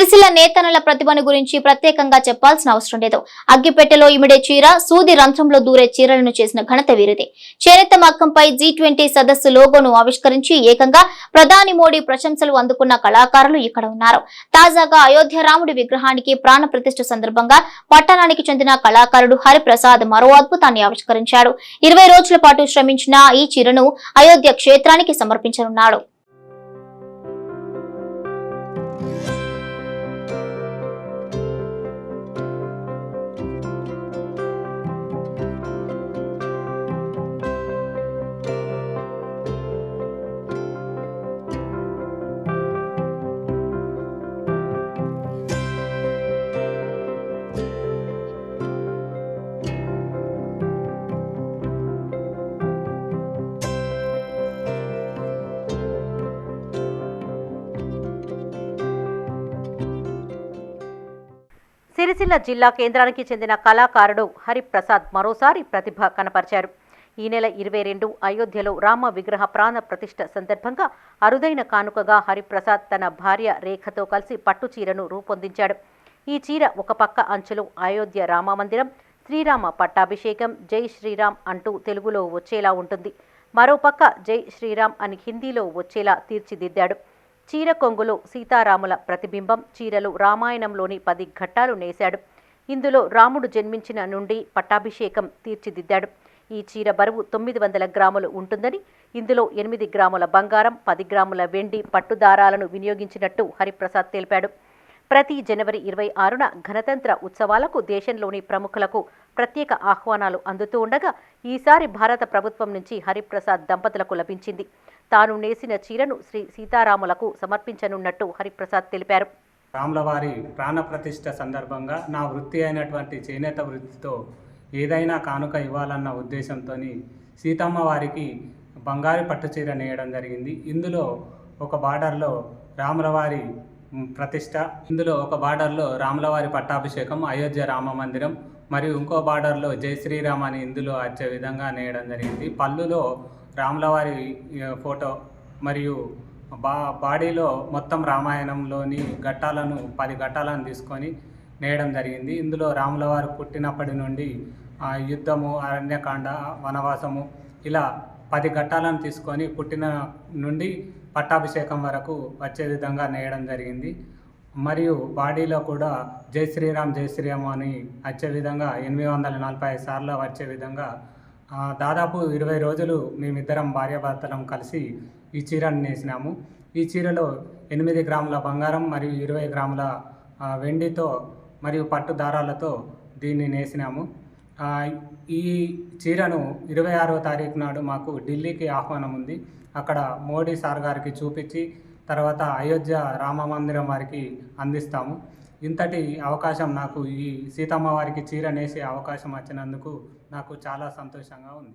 సిరిసిల్ల నేతనల ప్రతిభను గురించి ప్రత్యేకంగా చెప్పాల్సిన అవసరం లేదు. అగ్గిపెట్టెలో ఇమిడే చీర సూది రంధ్రంలో దూరే చీరలను చేసిన ఘనత వీరిది. చేనేత మక్కంపై జీ ట్వంటీ సదస్సు లోగోను ఆవిష్కరించి ఏకంగా ప్రధాని మోడీ ప్రశంసలు అందుకున్న కళాకారులు ఇక్కడ ఉన్నారు. తాజాగా అయోధ్య రాముడి విగ్రహానికి ప్రాణ ప్రతిష్ఠ సందర్భంగా పట్టణానికి చెందిన కళాకారుడు హరిప్రసాద్ మరో అద్భుతాన్ని ఆవిష్కరించాడు. ఇరవై రోజుల పాటు శ్రమించిన ఈ చీరను అయోధ్య క్షేత్రానికి సమర్పించనున్నాడు. సిరిసిల్ల జిల్లా కేంద్రానికి చెందిన కళాకారుడు హరిప్రసాద్ మరోసారి ప్రతిభ కనపరిచారు. ఈ నెల ఇరవై రెండు అయోధ్యలో రామ విగ్రహ ప్రాణ ప్రతిష్ట సందర్భంగా అరుదైన కానుకగా హరిప్రసాద్ తన భార్య రేఖతో కలిసి పట్టు చీరను రూపొందించాడు. ఈ చీర ఒక పక్క అంచులు అయోధ్య రామమందిరం శ్రీరామ పట్టాభిషేకం జై శ్రీరామ్ అంటూ తెలుగులో వచ్చేలా ఉంటుంది. మరోపక్క జై శ్రీరామ్ అని హిందీలో వచ్చేలా తీర్చిదిద్దాడు. చీర కొంగులో సీతారాముల ప్రతిబింబం. చీరలు రామాయణంలోని పది ఘట్టాలు నేశాడు. ఇందులో రాముడు జన్మించిన నుండి పట్టాభిషేకం తీర్చిదిద్దాడు. ఈ చీర బరువు తొమ్మిది వందల గ్రాములు ఉంటుందని ఇందులో ఎనిమిది గ్రాముల బంగారం పది గ్రాముల వెండి పట్టుదారాలను వినియోగించినట్టు హరిప్రసాద్ తెలిపాడు. ప్రతి జనవరి ఇరవై ఆరున గణతంత్ర ఉత్సవాలకు దేశంలోని ప్రముఖులకు ప్రత్యేక ఆహ్వానాలు అందుతూ ఉండగా ఈసారి భారత ప్రభుత్వం నుంచి హరిప్రసాద్ దంపతులకు లభించింది. తాను నేసిన చీరను శ్రీ సీతారాములకు సమర్పించనున్నట్టు హరిప్రసాద్ తెలిపారు. రాములవారి ప్రాణప్రతిష్ఠ సందర్భంగా నా వృత్తి అయినటువంటి చేనేత వృత్తితో ఏదైనా కానుక ఇవ్వాలన్న ఉద్దేశంతో సీతమ్మ వారికి బంగారు పట్టు చీర నేయడం జరిగింది. ఇందులో ఒక బార్డర్లో రాములవారి ప్రతిష్ట. ఇందులో ఒక బార్డర్లో రాములవారి పట్టాభిషేకం అయోధ్య రామ మందిరం మరియు ఇంకో బార్డర్లో జై శ్రీరామ్ అని ఇందులో వచ్చే విధంగా నేయడం జరిగింది. పళ్ళులో రాములవారి ఫోటో మరియు బా బాడీలో మొత్తం రామాయణంలోని ఘట్టాలను పది ఘట్టాలను తీసుకొని నేయడం జరిగింది. ఇందులో రాములవారు పుట్టినప్పటి నుండి యుద్ధము అరణ్యకాండ వనవాసము ఇలా పది ఘట్టాలను తీసుకొని పుట్టిన నుండి పట్టాభిషేకం వరకు వచ్చే విధంగా నేయడం జరిగింది. మరియు బాడీలో కూడా జై శ్రీరామ్ జై శ్రీరామ్ అని వచ్చే విధంగా ఎనిమిది వందల నలభై ఐదు సార్లు వచ్చే విధంగా దాదాపు ఇరవై రోజులు మేమిద్దరం భార్యాభర్తలం కలిసి ఈ చీరను నేసినాము. ఈ చీరలో ఎనిమిది గ్రాముల బంగారం మరియు ఇరవై గ్రాముల వెండితో మరియు పట్టు దారాలతో దీన్ని నేసినాము. ఈ చీరను ఇరవై ఆరవ తారీఖు నాడు మాకు ఢిల్లీకి ఆహ్వానం ఉంది. అక్కడ మోడీ సార్ గారికి చూపించి తర్వాత అయోధ్య రామ మందిరం వారికి అందిస్తాము. ఇంతటి అవకాశం నాకు ఈ సీతమ్మ వారికి చీర నేసే అవకాశం వచ్చినందుకు నాకు చాలా సంతోషంగా ఉంది.